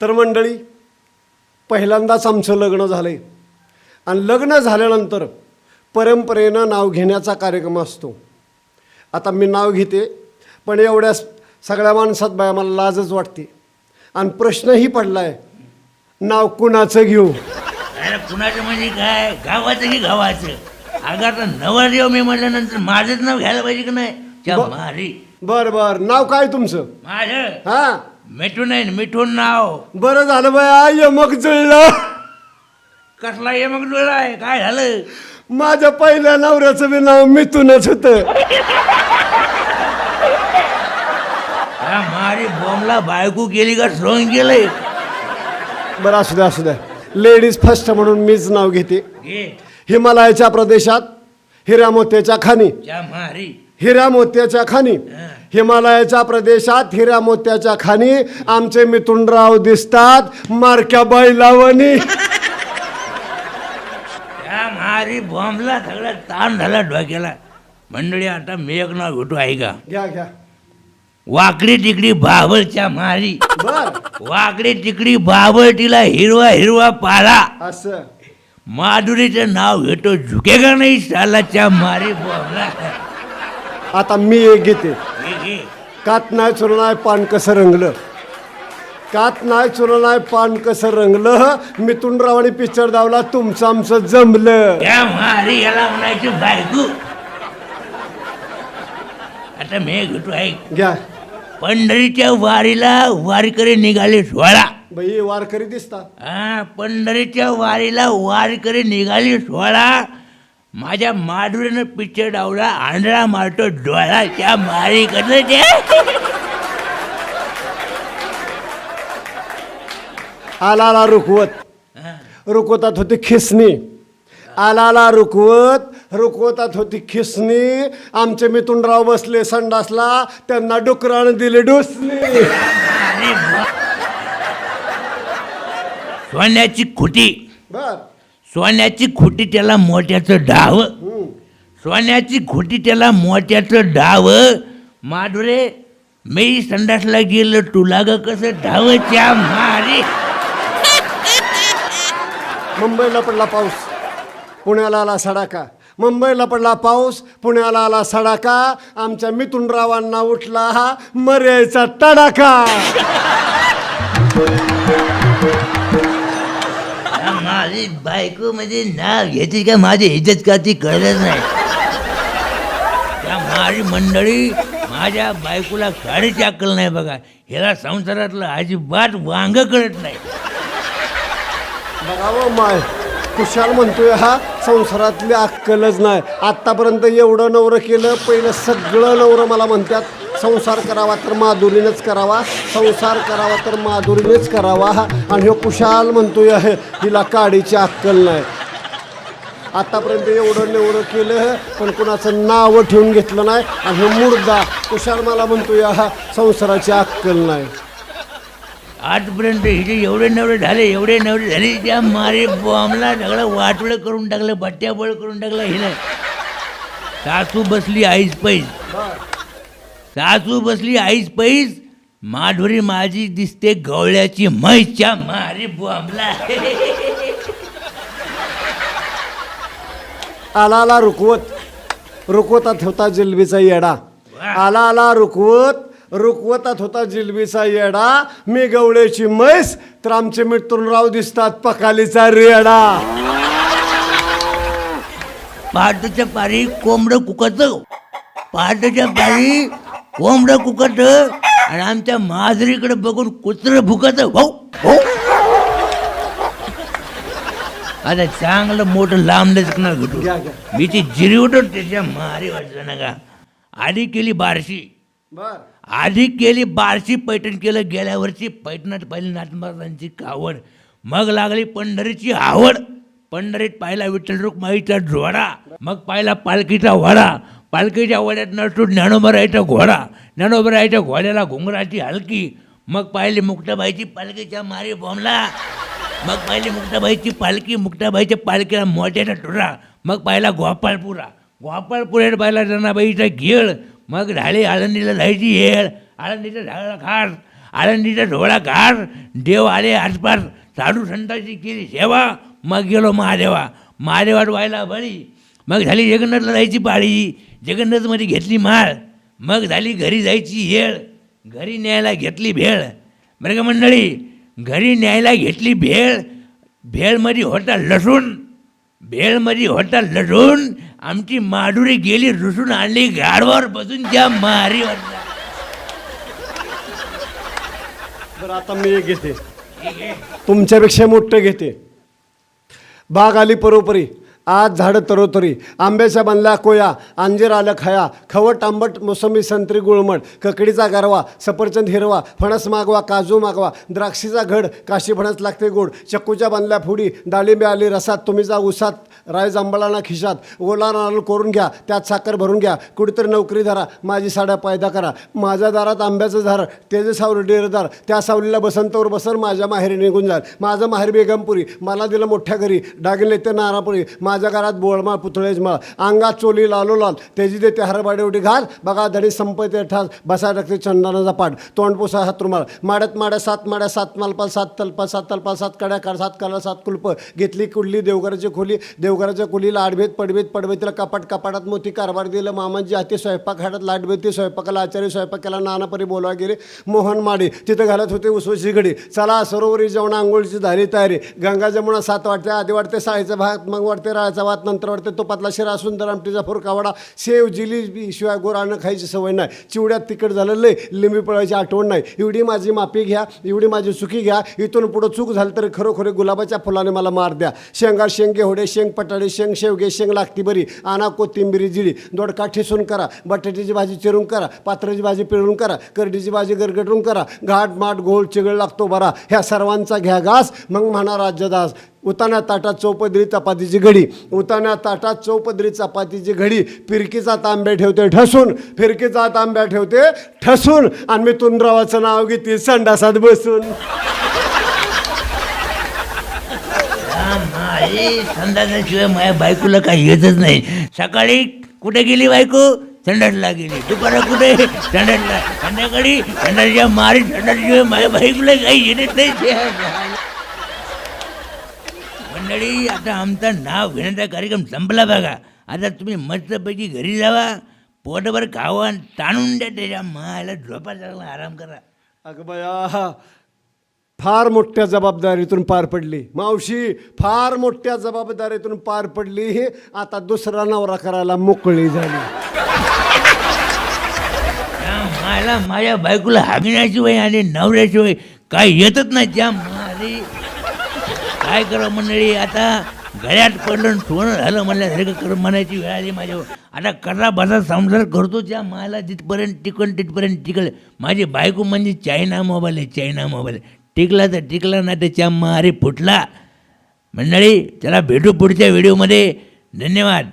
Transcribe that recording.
तर मंडळी पहिल्यांदाच आमचं लग्न झालं आहे आणि लग्न झाल्यानंतर परंपरेनं नाव घेण्याचा कार्यक्रम असतो. आता मी नाव घेते पण एवढ्या सगळ्या माणसात बाय मला लाजच वाटते. आणि प्रश्नही पडला आहे नाव कुणाचं घेऊ? अरे कुणाचं म्हणजे काय? गावाचं की गावाचं? अगं आता नवरदेव मी म्हटल्यानंतर माझंच नाव घ्यायला पाहिजे की नाही? त्या ब- मारी. बरं बरं. नाव काय तुमचं? माझं? हां. मिठून आहे मिठून नाव. बरं झालं बाया यमक जुळलं. कसला ये मग डोळा आहे? काय झालं? माझ्या पहिल्या नवऱ्याचं बी नाव मिथूनच होतं. मारी बॉम्बला बायको गेली का सोंग गेलंय बरं असू द्या असू द्या. लेडीज फर्स्ट म्हणून मीच नाव घेते. घे. हिमालयाच्या प्रदेशात हिऱ्या मोत्याच्या खाणी. त्या मारी. हिऱ्या मोत्याच्या खाणी हिमालयाच्या प्रदेशात हिऱ्या मोत्याच्या खाणी आमचे मिथुनराव दिसतात मारक्या बैलावणी. त्या मारी बॉम्बला सगळा ताण झाला डोक्याला. मंडळी आता मी एक नाव घेतो आहे का घ्या घ्या. वाकडी तिकडी बाबळच्या मारी. बर. वाकडी तिकडी बाबळटीला हिरवा हिरवा पाला. असं. माधुरीचं नाव घेतो झुकेगा नाही सालाच्या मारी बॉम्बला. आता मी एक घेते. कात नाही चुरं नाही पान कसं रंगलं? कात नाही चुरं नाही पान कसं रंगलं? मिथुनरावाने पिक्चर दावला तुमचं आमचं जमलं. त्या मारी याला म्हणायची बायको. आता मी घेतो आहे घ्या. पंढरीच्या वारीला वारकरी निघाले सोळा. बाई वारकरी दिसता. हा पंढरीच्या वारीला वारकरी निघाली सोळा. माझ्या माधुरीनं पिक्चर डावला आंधळा मारतो डोळा त्या मारी कसं ते. आला आला रुकवत. रुकवतात होती खिसणी. आला आला रुकवत. रुकवतात होती खिसणी. आमचे मिथुनराव बसले संडासला. त्यांना डुकरानं दिले बा- सोन्याची खुटी. बर. सोन्याची खुटी त्याला मोत्याचं डाव. सोन्याची खुटी त्याला मोत्याचं डाव. माधुरे मी संडासला गेलो तुला ग कसं डावच्या मारी. मुंबईला पडला पाऊस पुण्याला आला सडाका. मुंबईला पडला पाऊस पुण्याला आला सडाका. आमच्या मिथुनरावांना उठला हा मर्याचा तडाखा अरे माझी बायको म्हणजे नाव घेते का माझी इज्जत का ती कळलंच नाही. त्या माझी मंडळी माझ्या बायकोला साडीची अक्कल नाही बघा. ह्याला संसारातलं अजिबात वांग कळत नाही. बघावं हो, माय. कुशाल म्हणतोय हा. संसारातली अक्कलच नाही. आत्तापर्यंत एवढं नवरं केलं पहिलं सगळं नवरं मला म्हणतात संसार करावा तर माधुरीनेच करावा संसार करावा तर माधुरीनेच करावा. आणि हे कुशाल म्हणतोय हिला काडीची अक्कल नाही. आतापर्यंत एवढं नेवढं केलं पण कुणाचं नावं ठेवून घेतलं नाही. आणि हे मुर्दा कुशाल मला म्हणतोय हा संसाराची अक्कल नाही. आजपर्यंत हिचे एवढे नवरे झाले एवढे नवरे झाले त्या मारे बॉम्बला सगळं वाटोळं करून टाकलं बट्ट्याबळ करून टाकलं हिनं. सासू बसली आईस पैस. सासू बसली आईस पैस. माधुरी माझी दिसते गवळ्याची म्हैसच्या मारे बॉम्बला. आला आला रुकवत. रुकवतात होता जिलबीचा येडा. आला आला रुकवत. रुकवतात होता जिलबीचा येडा. मी गवळ्याची म्हैस तर आमचे मिटूनराव दिसतात पकालीचा रेडा. पहाटेच्या पारी कोंबडं कुकत पहाटेच्या पारी कोंबडं कुकत आणि आमच्या माजरीकडे बघून कुत्र भुकत. भाऊ भाऊ आता चांगलं मोठं लांब घ्या घ्या. मी ती जिरवतो त्याच्या मारी वाटलं ना का आधी केली बारशी. बर. आधी केली बारशी पैठण केलं गेल्या वर्षी पैठणात पहिली नाथमहाराजांची कावड. मग लागली पंढरीची आवड. पंढरीत पाहिला विठ्ठल रुक्माईचा झोडा मग पाहिला पालखीचा वडा. पालखीच्या वड्यात नसतो ज्ञानोबरायचा घोडा. ज्ञानोबरायच्या घोड्याला घुंगराची हलकी. मग पाहिली मुक्ताबाईची पालखीच्या मारी बोंबला. मग पाहिली मुक्ताबाईची पालखी. मुक्ताबाईच्या पालखीला मोठ्याचा टुरा मग पाहिला गोपाळपुरा. गोपाळपुऱ्यात पाहिला जनाबाईचा घेळ. मग झाली आळंदीला जायची येळ. आळंदीच्या झाडाला खास आळंदीचा ढोळा घाट देव आले आसपास साधू संतांची केली सेवा. मग गेलो महादेवा. महादेवात व्हायला बळी. मग झाली जगन्नाथला जायची पाळी. जगन्नाथमध्ये घेतली माळ. मग झाली घरी जायची येळ. घरी न्यायला घेतली भेळ. बरं का मंडळी घरी न्यायला घेतली भेळ. भेळमध्ये होता लसूण. भेळमध्ये होता लसूण आमची माधुरी गेली रुसून आणली गाडवावर बसून त्या मारी वाटला बरं आता मी एक घेते. तुमच्यापेक्षा मोठं घेते. बाग आली परोपरी. आज झाडं तरोतरी. आंब्याच्या बनल्या कोया अंजीर आलं खया. खवट आंबट मोसंबी संत्री गुळमट. ककडीचा गरवा सफरचंद हिरवा. फणस मागवा काजू मागवा. द्राक्षीचा घड काशी फणस लागते गोड. चक्कूच्या बनल्या फुडी डाळिंबे आली रसात. तुम्ही जा उसात राय जांभळाना खिशात. ओला नारळ कोरून घ्या त्यात साखर भरून घ्या. कुठेतरी नोकरी धरा माझी साड्या पायदा करा. माझ्या दारात आंब्याचं झाड तेजे सावली डेरदार त्या सावलीला बसंतवर बसन माझ्या माहेरी निघून जाईल माझं माहेर बेगमपुरी. मला दिलं मोठ्या घरी. डागिले ते नारापुरी. माझ्या घरात बोळमाळ पुतळेच माळ. अंगात चोली लालो लाल. त्याची देते हरबाडी उडी घाल. बघा धडी संपते ठास बसा टाकते चंदनाचा पाठ. तोंडपुसा हाथरूमाळ माडत माड्यात माड्या सात माड्या सात मालपाल सात तलपा सात तलपा सात कड्या कर सात कला सात कुलप. घेतली कुडली देवघराची खोली. देवघराच्या खोलीला आडभेत पडभेत पडभेतीला कपाट कपाटात मोठी कारभार दिलं मामांची हाती स्वयंपाक हातात लाटभेती स्वयंपाकाला आचार्य स्वयंपाकाला नानापरी बोलवा गेले मोहन माडे तिथं घालत होते उसवशी घडी चला सरोवरी जेवण आंघोळीची झाली तयारी. गंगा जमुना सात वाटते आधी वाटते साळीचा भात मग वाटते राळाचा वात नंतर वाटते तो पातला शिरा सुंदर आमटीचा फुरका वडा सेव जिलेबी शिवाय गोरानं खायची सवय नाही. चिवड्यात तिकट झालं लय लिंबी पळायची आठवण नाही. एवढी माझी माफी घ्या एवढी माझी चुकी घ्या. इथून पुढं चूक झाली तरी खरोखर गुलाबाच्या फुलाने मला मार द्या. शेंगा शेंगे होडे शेंग पटाडे शेंग शेवगे शेंग लागती बरी. आणा कोथिंबिरी जिडी दोडका ठेसून करा. बटाट्याची भाजी चिरून करा. पात्राची भाजी पिळून करा. करडीची भाजी गरगटून करा. घाट माट गोळ चिगळ लागतो बरा. ह्या सर्वांचा घ्या घास. मग म्हणा राज्यदास उताना ताटात चौपदरी चपातीची घडी उताना ताटात चौपदरी चपातीची घडी फिरकीचा तांब्या ठेवते ठसून फिरकीचा तांब्या ठेवते ठसून आणि मी तुंडरावाचं नाव घेते संडासात बसून. संडासाशिवाय माझ्या बायकोला काही येतच नाही. सकाळी कुठे गेली बायको? संडासला गेली. दुपारा कुठे? संडासला. संध्याकाळी संडासच्या मारी संडासशिवाय माझ्या बायकोला काही येत नाही. मंडळी आता आमचा नाव घेण्याचा कार्यक्रम संपला बघा. आता तुम्ही मस्तपैकी घरी जावा पोटभर खावा आणि ताणून द्या त्याच्या मायला झोपा चांगला आराम करा. अगं बया फार मोठ्या जबाबदारीतून पार पडली. मावशी फार मोठ्या जबाबदारीतून पार पडली. आता दुसरा नवरा करायला मोकळी झाली. त्या मायला माझ्या बायकोला हागण्याशिवाय आणि नवऱ्याशिवाय काय येतच नाही. त्या मारी काय करा मंडळी? आता गळ्यात पडलं सोनं झालं म्हणल्यासारखं कर म्हणायची वेळ आली माझ्यावर. आता करा बसा संसार करतो त्या मला जिथपर्यंत टिकल तिथपर्यंत टिकल. माझी बायको म्हणजे चायना मोबाईल आहे चायना मोबाईल. टिकला तर टिकला नाही त्याच्या मारे फुटला. मंडळी त्याला भेटू पुढच्या व्हिडिओमध्ये. धन्यवाद.